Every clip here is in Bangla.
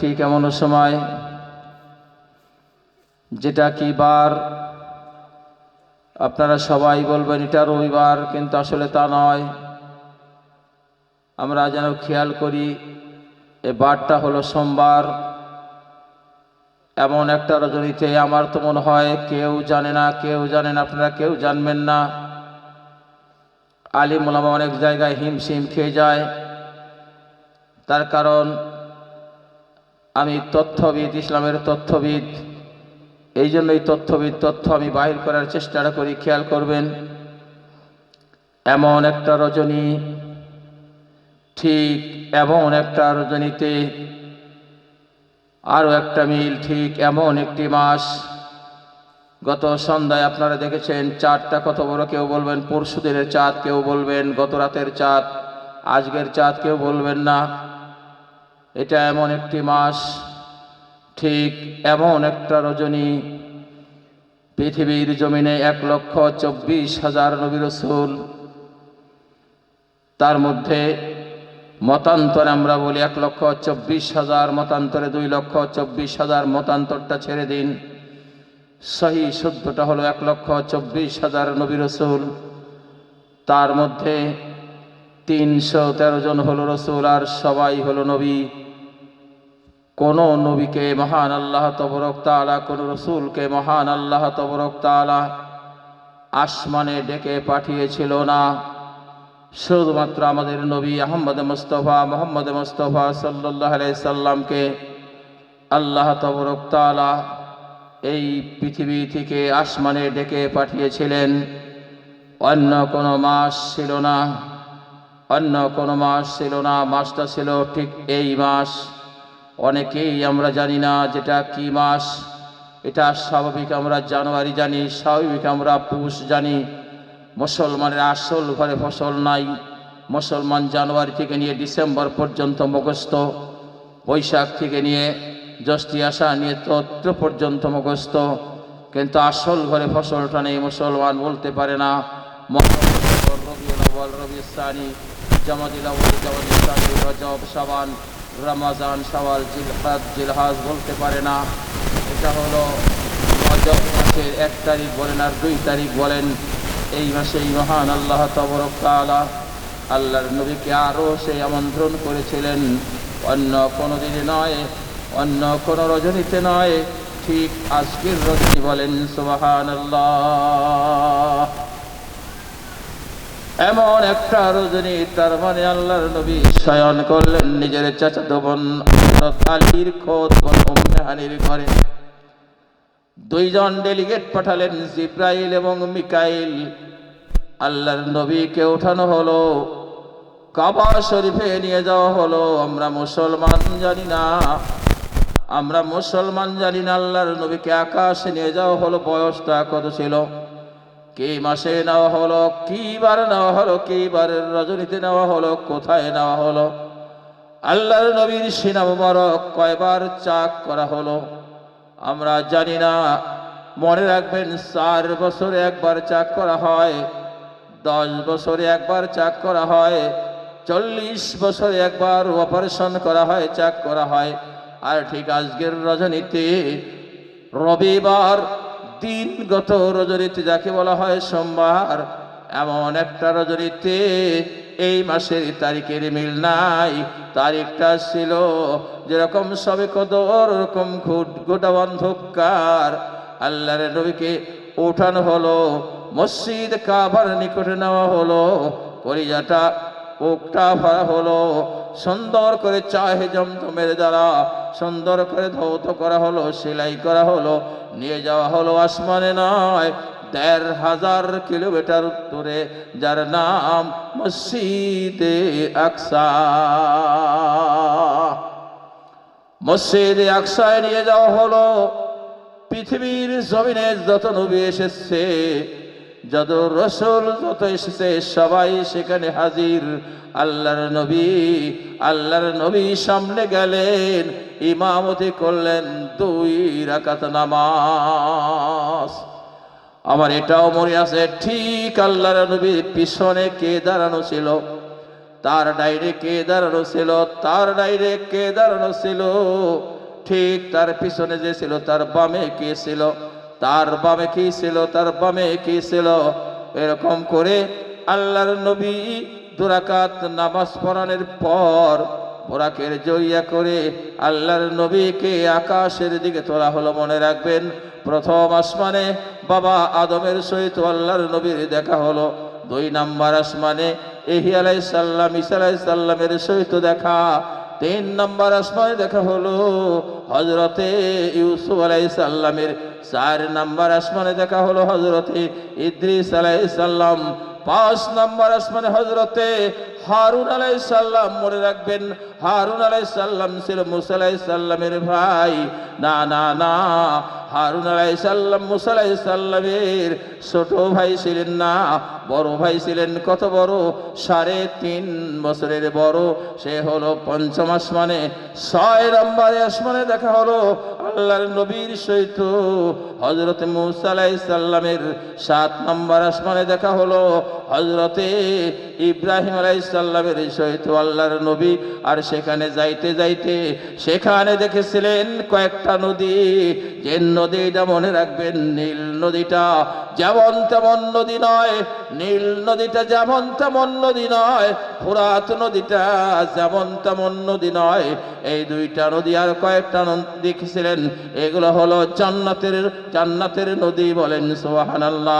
ঠিক এমন সময় যেটা কি বার আপনারা সবাই বলবেন এটা রবিবার, কিন্তু আসলে তা নয়। আমরা যেন খেয়াল করি, এ বারটা হলো সোমবার। এমন একটা রজনীতে আমার তো মনে হয় কেউ জানে না, কেউ জানেন আপনারা কেউ জানবেন না। আলিম মোলামা অনেক জায়গায় হিমশিম খেয়ে যায়। তার কারণ আমি তথ্যবিদ, ইসলামের তথ্যবিদ। এই জন্যই তথ্যবিদ তথ্য আমি বাহির করার চেষ্টাটা করি, খেয়াল করবেন। এমন একটা রজনী, ঠিক এমন একটা রজনীতে আরও একটা মিল, ঠিক এমন একটি মাস। গত সন্ধ্যায় আপনারা দেখেছেন চাঁদটা কত বড়, কেউ বলবেন পরশু দিনের চাঁদ, কেউ বলবেন গত রাতের চাঁদ, আজকের চাঁদ কেউ বলবেন না। এটা এমন একটি মাস, ঠিক এমন একটা রজনী। পৃথিবীর জমিনে এক লক্ষ চব্বিশ হাজার নবী রসুল। তার মধ্যে মতান্তরে আমরা বলি এক লক্ষ চব্বিশ হাজার, মতান্তরে দুই লক্ষ চব্বিশ হাজার, মতান্তরটা ছেড়ে দিন। সহি শুদ্ধটা হলো এক লক্ষ চব্বিশ হাজার নবী রসুল। তার মধ্যে তিনশো তেরো জন হলো রসুল আর সবাই হলো নবী। কোন নবীকে মহান আল্লাহ তবরক তালা কোন রসুলকে মহান আল্লাহ তবরক তালা আসমানে ডেকে পাঠিয়েছিল না। শুধুমাত্র আমাদের নবী আহম্মদ মুস্তফা, মোহাম্মদ মুস্তফা সাল্লাহ সাল্লামকে আল্লাহ তবরক তালা এই পৃথিবী থেকে আসমানে ডেকে পাঠিয়েছিলেন। অন্য কোনো মাস ছিল না, অন্য কোনো মাস ছিল না, মাসটা ছিল ঠিক এই মাস। অনেকেই আমরা জানি না যেটা কি মাস। এটা স্বাভাবিক আমরা জানুয়ারি জানি, স্বাভাবিক আমরা পুষ জানি। মুসলমানের আসল ঘরে ফসল নাই। মুসলমান জানুয়ারি থেকে নিয়ে ডিসেম্বর পর্যন্ত মুখস্থ। বৈশাখ থেকে নিয়ে জ্যৈষ্ঠী আসা নিয়ে তত্র পর্যন্ত মুখস্থ। কিন্তু আসল ঘরে ফসলটা নেই, মুসলমান বলতে পারে না। আউয়াল রবিউল সানি জামাদিল রজব শাবান রমাজান শাওয়াল জিলহাদ জিলহাজ বলতে পারে না। এটা হলো রজব মাসের এক তারিখ বলেন আর দুই তারিখ বলেন। এই মাসেই মহান আল্লাহ তবরক তাআলা আল্লাহর নবীকে আরও সেই আমন্ত্রণ করেছিলেন। অন্য কোনো দিনে নয়, অন্য কোনো রজনীতে নয়, ঠিক আজকের রজনী বলেন সুবাহান আল্লাহ এমন একটা রজনী তার মানে আল্লাহর নবী শয়ন করলেন নিজের চাচাতো বোন আলীর খোদ বোন ঘরে। দুইজন ডেলিগেট পাঠালেন জিব্রাইল এবং মিকাইল। আল্লাহর নবীকে ওঠানো হলো কাবা শরীফে নিয়ে যাওয়া হলো। আমরা মুসলমান জানি না, আমরা মুসলমান জানি না, আল্লাহর নবীকে আকাশে নিয়ে যাওয়া হলো, বয়সটা কত ছিল? কি মাসে নেওয়া হলো, কি বার নেওয়া হলো, কি বারের রজনীতে নেওয়া হলো, কোথায় নেওয়া হলো? আল্লাহর নবীর সিনা মুবারক কয়বার চাক করা হলো? আমরা জানি না। মনে রাখবেন, চার বছরে একবার চাক করা হয়, দশ বছরে একবার চাক করা হয়, চল্লিশ বছরে একবার অপারেশন করা হয়, চাক করা হয়। আর ঠিক আজকের রজনীতে রবিবার দিনগত রজনীতে যাকে বলা হয় সোমবার, এমন একটা রজনীতে এই মাসের তারিখের মিল নাই। তারিখটা ছিল যেরকম সবে কদর, ওরকম ঘুট গোটা অন্ধকার। আল্লাহর নবীকে ওঠানো হলো, মসজিদ কাবার নিকটে নেওয়া হলো কলিজাটা ওকটা ভরা হলো সুন্দর করে চাহে জমজমের দ্বারা সুন্দর করে ধৌত করা হলো, সেলাই করা হলো, নিয়ে যাওয়া হলো আসমানে নয়, দেড় হাজার কিলোমিটার উত্তরে, যার নাম মসজিদে আকসা। মসজিদে আকসায় নিয়ে যাওয়া হলো, পৃথিবীর জমিনে যত নবী এসেছে যত রসুল যত এসেছে, সবাই সেখানে হাজির। আল্লাহর নবী আল্লাহর নবী সামনে গেলেন, ইমামতি করলেন দুই রাকাত নামাজ। আমার এটাও মনে আছে, ঠিক আল্লাহর নবীর পিছনে কে দাঁড়ানো ছিল? তার ডাইরে কে দাঁড়ানো ছিল? তার ডাইরে কে দাঁড়ানো ছিল? ঠিক তার পিছনে যে ছিল, তার বামে কে ছিল? তার বামে কি ছিল, তার বামে কি ছিল? এরকম করে আল্লাহর নবী দুরাকাত নামাজ পড়ানোর পর বোরাকের জড়িয়া করে আল্লাহর নবীকে আকাশের দিকে তোলা হলো মনে রাখবেন। প্রথম আসমানে বাবা আদমের সহিত আল্লাহর নবীর দেখা হলো। দুই নাম্বার আসমানে এহি আলাই সাল্লাম ইসা আলাই সাল্লামের সহিত দেখা। তিন নম্বর আসমানে দেখা হলো হজরতে ইউসুফ আলাইসাল্লামের চার নম্বর আসমানে দেখা হলো হজরতে ইদ্রিস আলাই সাল্লাম পাঁচ নম্বর আসমানে হজরতে হারুন আলাই সাল্লাম মনে রাখবেন হারুন আলাই সাল্লাম ছিল মুসা সাল্লামের ভাই। না না না হারুন আলাইসাল্লাম মুসা আলাই সাল্লামের ছোট ভাই ছিলেন না, বড় ভাই ছিলেন কত বড়? সাড়ে তিন বছরের বড়। সে হলো পঞ্চম আসমানে, ছয় নম্বরে আসমানে দেখা হলো আল্লাহর নবীর সহিত হজরত মুসা আলাই সাল্লামের সাত নম্বর আসমানে দেখা হলো হজরতে ইব্রাহিম আলাই সাল্লামের সহিত আল্লাহর নবী। আর সেখানে যাইতে যাইতে সেখানে দেখেছিলেন কয়েকটা নদী, যে নদীটা মনে রাখবেন, নীল নদীটা যেমন তেমন নদী নয়, নীল নদীটা যেমন তেমন নদী নয় ফুরাত নদীটা যেমন তেমন নদী নয়। এই দুইটা নদী আর কয়েকটা নদী দেখেছিলেন, এগুলো হলো জান্নাতের জান্নাতের নদী বলেন, সুবহানাল্লাহ।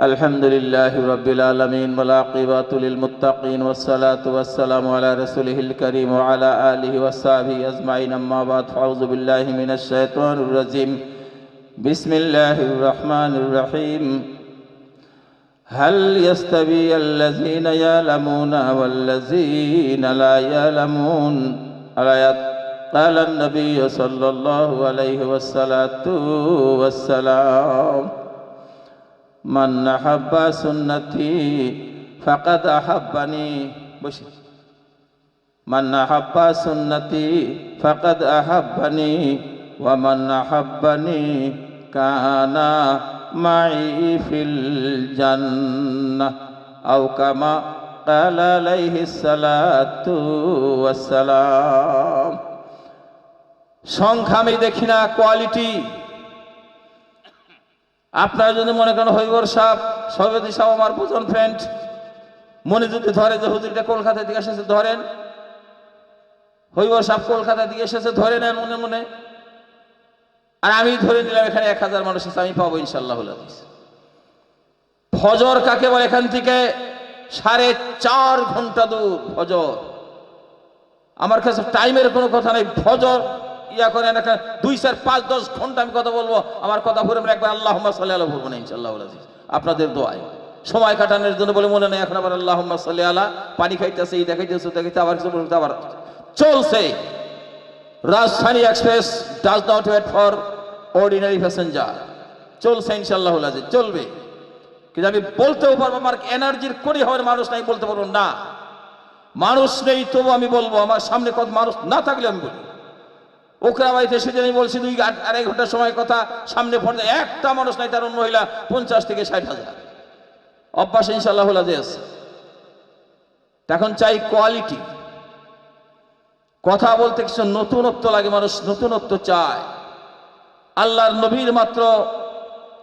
الحمد لله رب العالمين والعاقبة للمتقين والصلاة والسلام على رسوله الكريم وعلى آله وصحبه أجمعين أما بعد فأعوذ بالله من الشيطان الرجيم بسم الله الرحمن الرحيم هل يستوي الذين يعلمون والذين لا يعلمون الآيات قال النبي صلى الله عليه والصلاة والسلام من أحب سنتي فقد أحبني بشي من أحب سنتي فقد أحبني ومن أحبني كان معي في الجنة أو كما قال عليه الصلاة والسلام সংখ্যা আমি দেখি না কোয়ালিটি আপনারা যদি মনে করেন হইবর সাহ সভাপতি সাহেব আমার প্রজন ফ্রেন্ড মনে যদি ধরে যে হুজুরটা কলকাতা থেকে এসেছে, ধরেন। হইবর সাহেব কলকাতা থেকে এসেছে, ধরে নেন মনে মনে। আর আমি ধরে নিলাম, এখানে এক হাজার মানুষ আছে, আমি পাবো ইনশাল্লাহ ফজর কাকে বলে এখান থেকে? সাড়ে চার ঘণ্টা দূর, ফজর। আমার কাছে টাইমের কোনো কথা নেই, ফজর ইয়া করেন একটা দুই চার পাঁচ দশ ঘণ্টা আমি কথা বলব। আমার কথা ভরে একবার আল্লাহ সাল্লাহ আল্লাহ বলব না ইনশাল্লাহ আজিজ। আপনাদের দোয়ায়। সময় কাটানোর জন্য বলে মনে নেই এখন আবার আল্লাহ সাল্লাহ আল্লাহ পানি খাইতেছে এই দেখাইতেছে দেখাইতে আবার কিছু বলতে আবার চলছে। Rajdhani express does not wait for ordinary passenger. চলছে ইনশাল্লাহ আজিজ, চলবে। কিন্তু আমি বলতেও পারব আমার এনার্জির করি হওয়ার মানুষ নাই বলতে পারব না। মানুষ নেই তবু আমি বলব আমার সামনে কত মানুষ না থাকলে আমি বলি। ওকরা বাড়িতে সেদিন আমি বলছি, দুই আড়াই ঘণ্টার সময় কথা, সামনে ফোন একটা মানুষ নাই, তার অন্য মহিলা পঞ্চাশ থেকে ষাট হাজার। অভ্যাস ইনশাল্লাহ হল দেশ এখন চাই কোয়ালিটি কথা বলতে কিছু নতুনত্ব লাগে, মানুষ নতুনত্ব চায়। আল্লাহর নবীর মাত্র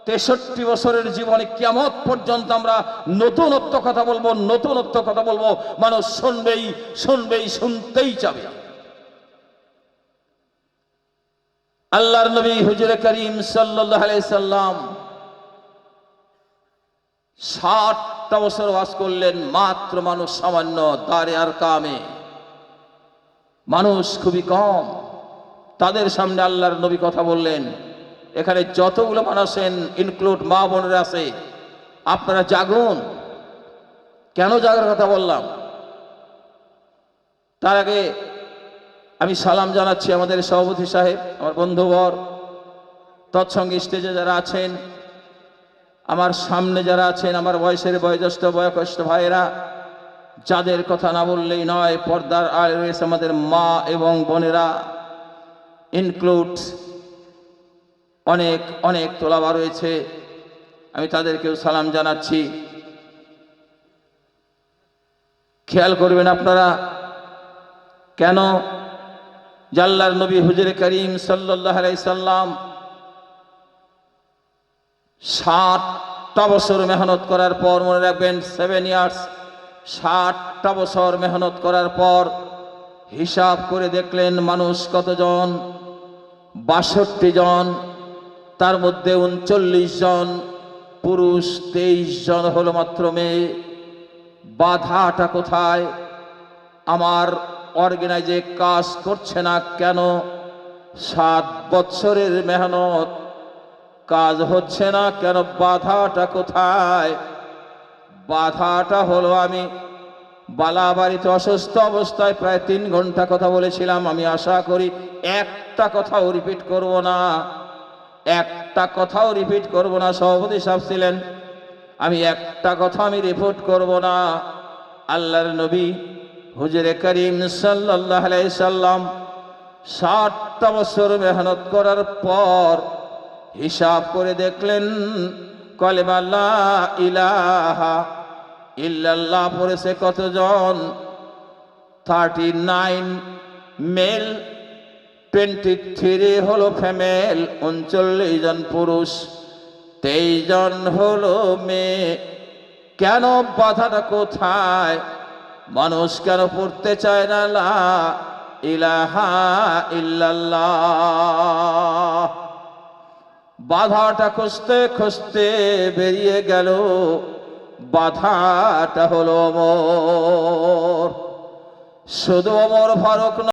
তেষট্টি বছরের জীবনে কিয়ামত পর্যন্ত আমরা নতুনত্ব কথা বলব, নতুনত্ব কথা বলব, মানুষ শুনবেই শুনবেই, শুনতেই চাবে। আল্লাহর নবী হুজুরে করিম আলাইহি সাল্লাম ষাটটা বছর বাস করলেন, মাত্র মানুষ সামান্য দাঁড়ে আর কামে। মানুষ খুবই কম। তাদের সামনে আল্লাহর নবী কথা বললেন, এখানে যতগুলো মানুষ ইনক্লুড মা বোনেরা আছে, আপনারা জাগুন। কেন জাগার কথা বললাম? তার আগে আমি সালাম জানাচ্ছি আমাদের সভাপতি সাহেব, আমার বন্ধুবর, তৎসঙ্গে স্টেজে যারা আছেন, আমার সামনে যারা আছেন, আমার বয়সের বয়োজ্যেষ্ঠ বয়কষ্ট ভাইয়েরা, যাদের কথা না বললেই নয়, পর্দার আর রয়েছে আমাদের মা এবং বোনেরা ইনক্লুড অনেক অনেক তোলাবা রয়েছে। আমি তাদেরকেও সালাম জানাচ্ছি। খেয়াল করবেন আপনারা, কেন জাল্লার নবী হুজুর করিম সাল্লাহ সাল্লাম ষাটটা বছর মেহনত করার পর, মনে রাখবেন সেভেন ইয়ার্স ষাটটা বছর মেহনত করার পর হিসাব করে দেখলেন মানুষ কতজন? বাষট্টি জন, তার মধ্যে উনচল্লিশ জন পুরুষ, তেইশ জন হলো মাত্র মেয়ে। বাধাটা কোথায়? আমার অর্গানাইজে কাজ করছে না কেন? সাত বছরের মেহনত। কাজ হচ্ছে না কেন? বাধাটা কোথায়? বাধাটা হলো আমি বালাবাড়িতে অসুস্থ অবস্থায় প্রায় তিন ঘণ্টা কথা বলেছিলাম। আমি আশা করি একটা কথাও রিপিট করব না। একটা কথাও রিপিট করব না। সভাপতি সাহেব ছিলেন। আমি একটা কথা আমি রিপোর্ট করব না। আল্লাহর নবী হুজুরে করিম সাল্লাম ষাটটা বছর মেহনত করার পর হিসাব করে দেখলেন ইলাহা ইল্লাল্লাহ পড়েছে কতজন? Thirty nine male twenty three হলো ফিমেল উনচল্লিশ জন পুরুষ, তেইশ জন হলো মেয়ে। কেন বাধাটা কোথায়? মানুষ কেন পড়তে চায় না ইলাহা ইল্লাল্লাহ। বাধাটা খুঁজতে খুঁজতে বেরিয়ে গেল, বাধাটা হলো অমর। শুধু অমর ফারুক